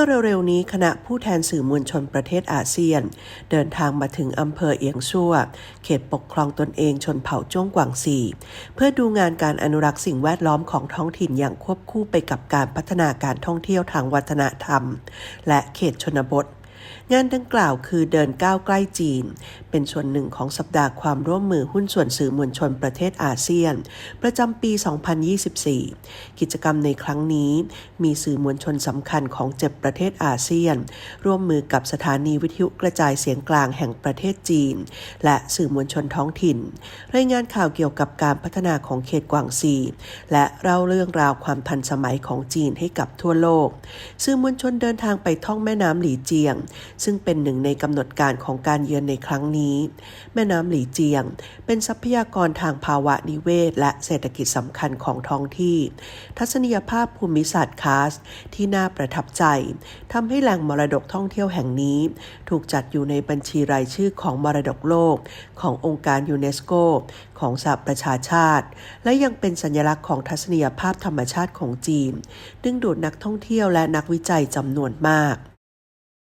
มื่อเร็วๆนี้คณะผู้แทนสื่อมวลชนประเทศอาเซียน เดินทางมาถึงอำเภอเอียงชั่ว เขตปกครองตนเองชนเผ่าจ้งกวางซีเพื่อดูงานการอนุรักษ์สิ่งแวดล้อมของท้องถิ่นอย่างควบคู่ไปกับการพัฒนาการท่องเที่ยวทางวัฒนธรรม และเขตชนบท งานดังกล่าวคือเดินก้าวใกล้จีน เป็นส่วนหนึ่งของสัปดาห์ความร่วมมือหุ้นส่วนสื่อมวลชนประเทศอาเซียน ประจำปี 2024 กิจกรรมในครั้งนี้ มีสื่อมวลชนสำคัญของเจ็ดประเทศอาเซียน ร่วมมือกับสถานีวิทยุกระจายเสียงกลางแห่งประเทศจีน และสื่อมวลชนท้องถิ่น รายงานข่าวเกี่ยวกับการพัฒนาของเขตกวางซี และเล่าเรื่องราวความทันสมัยของจีนให้กับทั่วโลก สื่อมวลชนเดินทางไปท่องแม่น้ำหลีเจียงซึ่งเป็นหนึ่งในกำหนดการของการเยือนในครั้งนี้ แม่น้ำหลีเจียง เป็นทรัพยากรทางภาวะนิเวศ และเศรษฐกิจสำคัญของท้องที่ ทัศนียภาพภูมิศาสตร์คาส ที่น่าประทับใจทำให้แหล่งมรดกท่องเที่ยวแห่งนี้ ถูกจัดอยู่ในบัญชีรายชื่อของมรดกโลก ขององค์การยูเนสโก ของสหประชาชาติ และยังเป็นสัญลักษณ์ของทัศนียภาพธรรมชาติของจีน ดึงดูดนักท่องเที่ยวและนักวิจัยจำนวนมาก